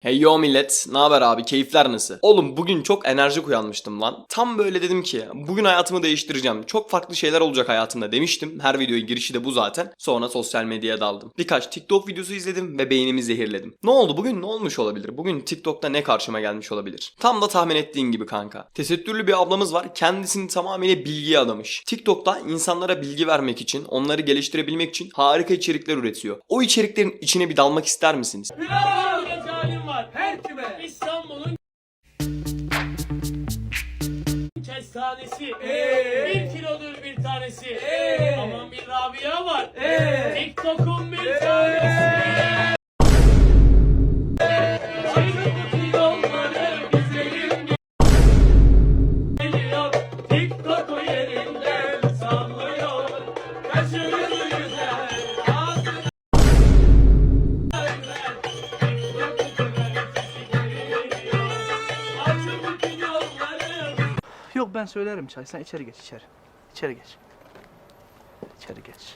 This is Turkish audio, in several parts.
Hey yo millet, ne haber abi? Keyifler nasıl? Oğlum bugün çok enerjik uyanmıştım lan. Tam böyle dedim ki bugün hayatımı değiştireceğim. Çok farklı şeyler olacak hayatımda demiştim. Her videoya girişi de bu zaten. Sonra sosyal medyaya daldım. Birkaç TikTok videosu izledim ve beynimi zehirledim. Ne oldu? Bugün ne olmuş olabilir? Bugün TikTok'ta ne karşıma gelmiş olabilir? Tam da tahmin ettiğin gibi kanka. Tesettürlü bir ablamız var. Kendisini tamamıyla bilgiye adamış. TikTok'ta insanlara bilgi vermek için, onları geliştirebilmek için harika içerikler üretiyor. O içeriklerin içine bir dalmak ister misiniz? Kestanesi. Bir kilodur bir tanesi. Aman bir Rabia var. TikTok'un bir tanesi. Ayrılık Yok ben söylerim çay. Sen içeri geç içeri. İçeri geç. İçeri geç.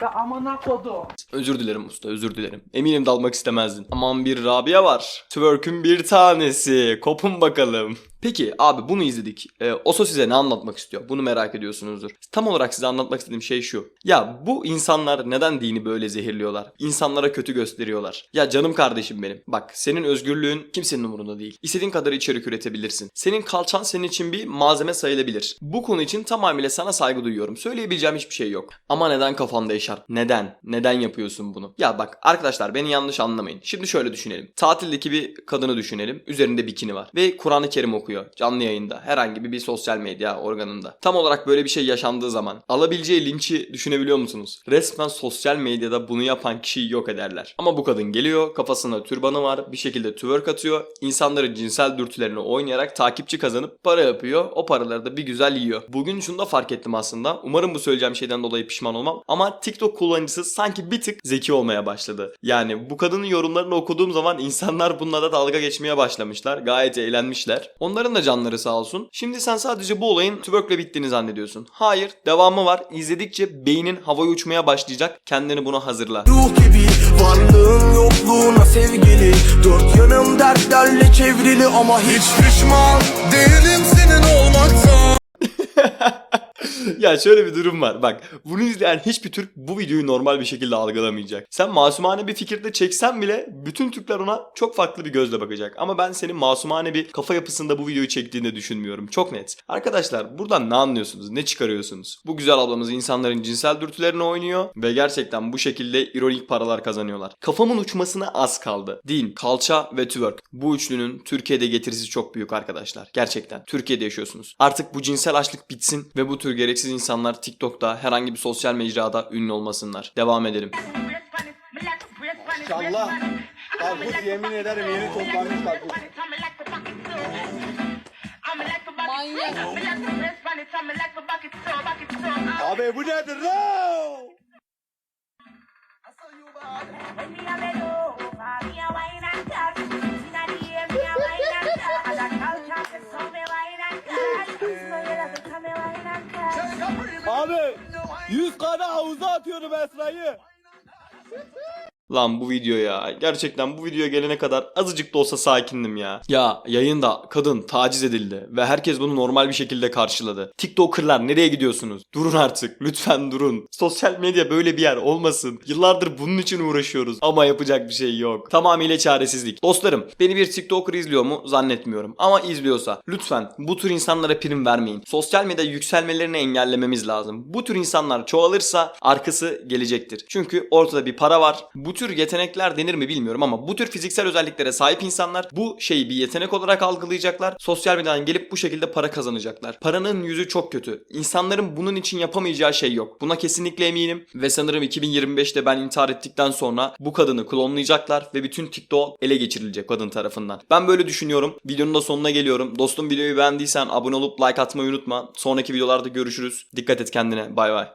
Ya amına kodum. Özür dilerim usta özür dilerim. Eminim dalmak istemezdin. Aman bir Rabia var. Twerk'ün bir tanesi. Kopun bakalım. Peki abi bunu izledik. Ee, Oso size ne anlatmak istiyor? Bunu merak ediyorsunuzdur. Tam olarak size anlatmak istediğim şey şu. Ya bu insanlar neden dini böyle zehirliyorlar? İnsanlara kötü gösteriyorlar. Ya canım kardeşim benim. Bak senin özgürlüğün kimsenin umurunda değil. İstediğin kadar içerik üretebilirsin. Senin kalçan senin için bir malzeme sayılabilir. Bu konu için tamamıyla sana saygı duyuyorum. Söyleyebileceğim hiçbir şey yok. Ama neden kafanda eşarp? Neden? Neden yapıyorsun bunu? Ya bak arkadaşlar beni yanlış anlamayın. Şimdi şöyle düşünelim. Tatildeki bir kadını düşünelim. Üzerinde bikini var. Ve Kur'an-ı Kerim okuyor. Canlı yayında. Herhangi bir, bir sosyal medya organında. Tam olarak böyle bir şey yaşandığı zaman alabileceği linçi düşünebiliyor musunuz? Resmen sosyal medyada bunu yapan kişiyi yok ederler. Ama bu kadın geliyor. Kafasında türbanı var. Bir şekilde twerk atıyor. İnsanların cinsel dürtülerini oynayarak takipçi kazanıp para yapıyor. O paraları da bir güzel yiyor. Bugün şunu da fark ettim aslında. Umarım bu söyleyeceğim şeyden dolayı pişman olmam. Ama TikTok kullanıcısı sanki bir tık zeki olmaya başladı. Yani bu kadının yorumlarını okuduğum zaman insanlar bununla da dalga geçmeye başlamışlar. Gayet eğlenmişler. Onların da canları sağ olsun. Şimdi sen sadece bu olayın twerkle bittiğini zannediyorsun. Hayır, devamı var. İzledikçe beynin havaya uçmaya başlayacak. Kendini buna hazırla. Ruh gibi varlığın yokluğuna sevgili Dört yanım dertlerle çevrili ama hiç pişman değilim senin olmaktan ya şöyle bir durum var. Bak bunu izleyen hiçbir Türk bu videoyu normal bir şekilde algılamayacak. Sen masumane bir fikirde çeksen bile bütün Türkler ona çok farklı bir gözle bakacak. Ama ben senin masumane bir kafa yapısında bu videoyu çektiğini düşünmüyorum. Çok net. Arkadaşlar buradan ne anlıyorsunuz? Ne çıkarıyorsunuz? Bu güzel ablamız insanların cinsel dürtülerini oynuyor ve gerçekten bu şekilde ironik paralar kazanıyorlar. Kafamın uçmasına az kaldı. Din, kalça ve twerk. Bu üçlünün Türkiye'de getirisi çok büyük arkadaşlar. Gerçekten. Türkiye'de yaşıyorsunuz. Artık bu cinsel açlık bitsin ve bu tür gereksiz insanlar TikTok'ta herhangi bir sosyal mecrada ünlü olmasınlar. Devam edelim. İnşallah. Karpuz yemin ederim yeni toplanmış karpuz. Abi bu nedir lan? Abi 100 kada havuza atıyorum Esra'yı. Lan bu video ya. Gerçekten bu videoya gelene kadar azıcık da olsa sakindim ya. Ya yayında kadın taciz edildi ve herkes bunu normal bir şekilde karşıladı. TikToker'lar nereye gidiyorsunuz? Durun artık. Lütfen durun. Sosyal medya böyle bir yer olmasın. Yıllardır bunun için uğraşıyoruz ama yapacak bir şey yok. Tamamıyla çaresizlik. Dostlarım beni bir TikToker izliyor mu? Zannetmiyorum. Ama izliyorsa lütfen bu tür insanlara prim vermeyin. Sosyal medya yükselmelerini engellememiz lazım. Bu tür insanlar çoğalırsa arkası gelecektir. Çünkü ortada bir para var. Bu tür yetenekler denir mi bilmiyorum ama bu tür fiziksel özelliklere sahip insanlar bu şeyi bir yetenek olarak algılayacaklar. Sosyal medyadan gelip bu şekilde para kazanacaklar. Paranın yüzü çok kötü. İnsanların bunun için yapamayacağı şey yok. Buna kesinlikle eminim ve sanırım 2025'te ben intihar ettikten sonra bu kadını klonlayacaklar ve bütün TikTok ele geçirilecek kadın tarafından. Ben böyle düşünüyorum. Videonun da sonuna geliyorum. Dostum videoyu beğendiysen abone olup like atmayı unutma. Sonraki videolarda görüşürüz. Dikkat et kendine. Bay bay.